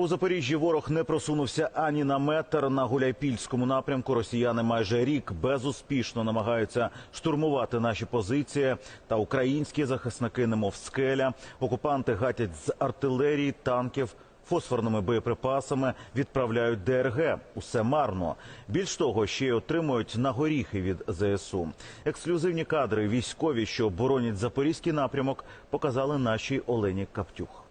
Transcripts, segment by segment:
У Запоріжжі ворог не просунувся ані на метр. На Гуляйпільському напрямку росіяни майже рік безуспішно намагаються штурмувати наші позиції. Та українські захисники, немов скеля, окупанти гатять з артилерії, танків. Фосфорними боєприпасами відправляють ДРГ. Усе марно. Більш того, ще й отримують на горіхи від ЗСУ. Ексклюзивні кадри військові, що боронять запорізький напрямок, показали нашій Олені Каптюх.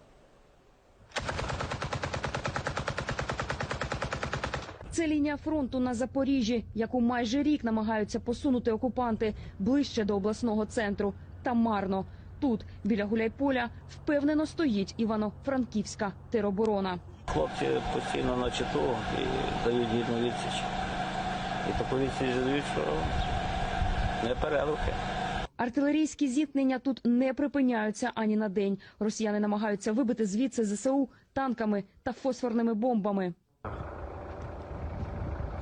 Це лінія фронту на Запоріжжі, яку майже рік намагаються посунути окупанти ближче до обласного центру. Та марно. Тут, біля Гуляйполя, впевнено стоїть Івано-Франківська тероборона. Хлопці постійно на читу і дають гідну відсіч. І таку відсіч дають, що не перелухи. Артилерійські зіткнення тут не припиняються ані на день. Росіяни намагаються вибити звідси ЗСУ танками та фосфорними бомбами.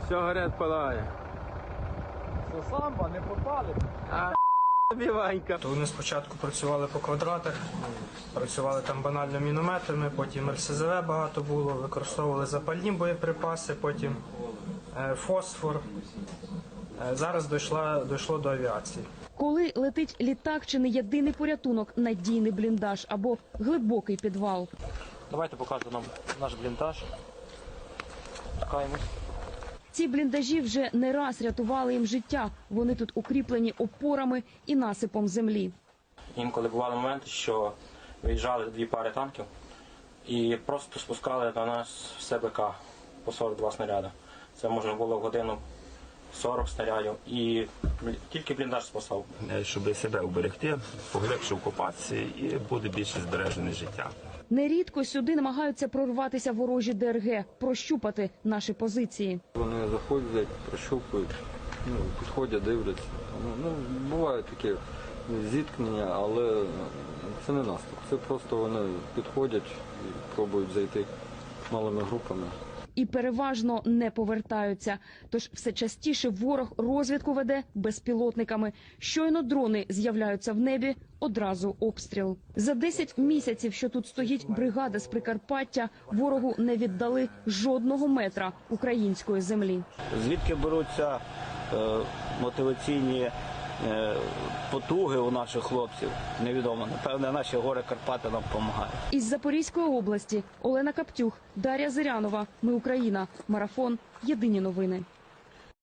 Все горять палає. Це самба, не попали. А тобі Ванька. То вони спочатку працювали по квадратах, працювали там банально мінометами, потім РСЗВ багато було, використовували запальні боєприпаси, потім е, фосфор. Е, Зараз дійшла, дійшло до авіації. Коли летить літак, чи не єдиний порятунок надійний бліндаж або глибокий підвал. Давайте покажете нам наш бліндаж. Чекаємось. Ці бліндажі вже не раз рятували їм життя. Вони тут укріплені опорами і насипом землі. Інколи бували моменти, що виїжджали дві пари танків і просто спускали на нас все БК по 42 снаряди. Це можна було в годину 40 снарядів і тільки бліндаж спасав. Е, щоб себе уберегти, поглибше окупації і буде більше збережене життя. Нерідко сюди намагаються прорватися ворожі ДРГ, прощупати наші позиції. Вони заходять, прощупують, ну, підходять, дивляться. Ну, ну, бувають такі зіткнення, але це не наступ. Це просто вони підходять і пробують зайти малими групами. І переважно не повертаються. Тож все частіше ворог розвідку веде безпілотниками. Щойно дрони з'являються в небі, одразу обстріл. За 10 місяців, що тут стоїть бригада з Прикарпаття, ворогу не віддали жодного метра української землі. Звідки беруться е, мотиваційні потуги у наших хлопців? Невідомо. Напевне, наші гори Карпати нам допомагають. Із Запорізької області Олена Каптюх, Дар'я Зирянова. Ми Україна. Марафон. Єдині новини.